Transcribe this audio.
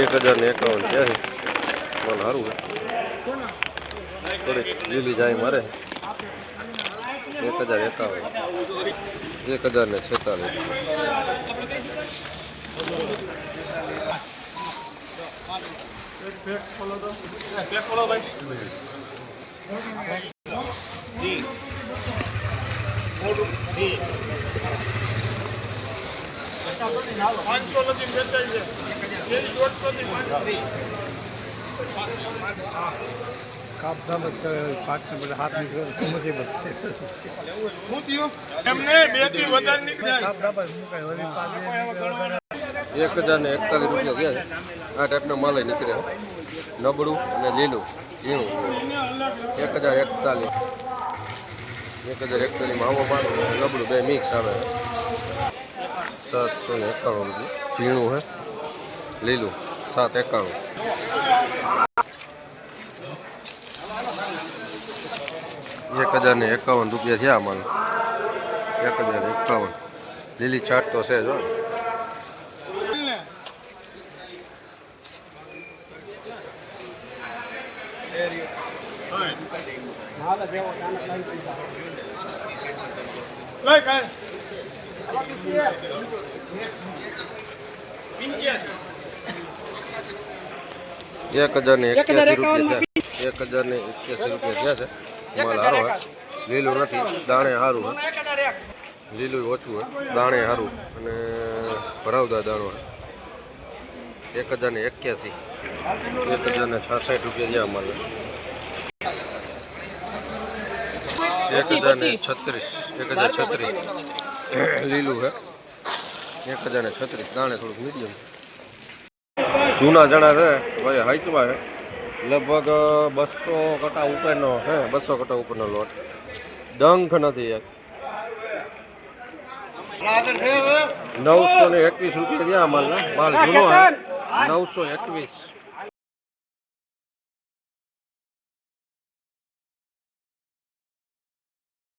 એક હજાર ને એકાવન ક્યાં માલ સારું હોય. થોડીક લીલી જાય મારે. એક હજાર એકાવન. એક હજાર ને છેતાલીસ. પાંચસો નથી વેચાય છે કાપધામ એક હજાર ને એકતાલીસ રૂપિયા ગયા છે આ ટાઈપના માલ નીકળ્યા નબળું અને લીલું ઝીણું એક હજાર એકતાલીસ એક હજાર એકતાલીસમાં આવો માલ નબળું બે મિક્સ આવે સાતસો ને એકાણું રૂપિયા ઝીણું હે લીલું સાત એકાણું એક હજાર ને એકાવન રૂપિયા છે આ માલ એક હજાર એકાવન લીલી ચાટ તો છે જો લઈ કાંઈ એક હજાર ને એક્યાસી રૂપિયા છે. એક હજાર ને એક્યાસી રૂપિયા છે માલ સારો હે. લીલું નથી દાણે સારું હે. લીલું ઓછું હોય દાણે સારું અને ભરાવદાર દાણો હે. એક હજાર ને એક્યાસી. એક હજાર ને છાસઠ રૂપિયા છે માલ એક હજાર ને છત્રીસ. એક હજાર છત્રીસ. લીલું છે એક હજાર ને છત્રીસ. દાણે થોડુંક મીડિયમ. જૂના જણા છે, ભાઈ હાઈચવા છે. લગભગ બસો કટા ઉપરનો હે બસો કટા ઉપરનો લોટ. ડંખ નથી એક. નવસો ને એકવીસ રૂપિયા થયા માલ માલ જૂનો નવસો એકવીસ.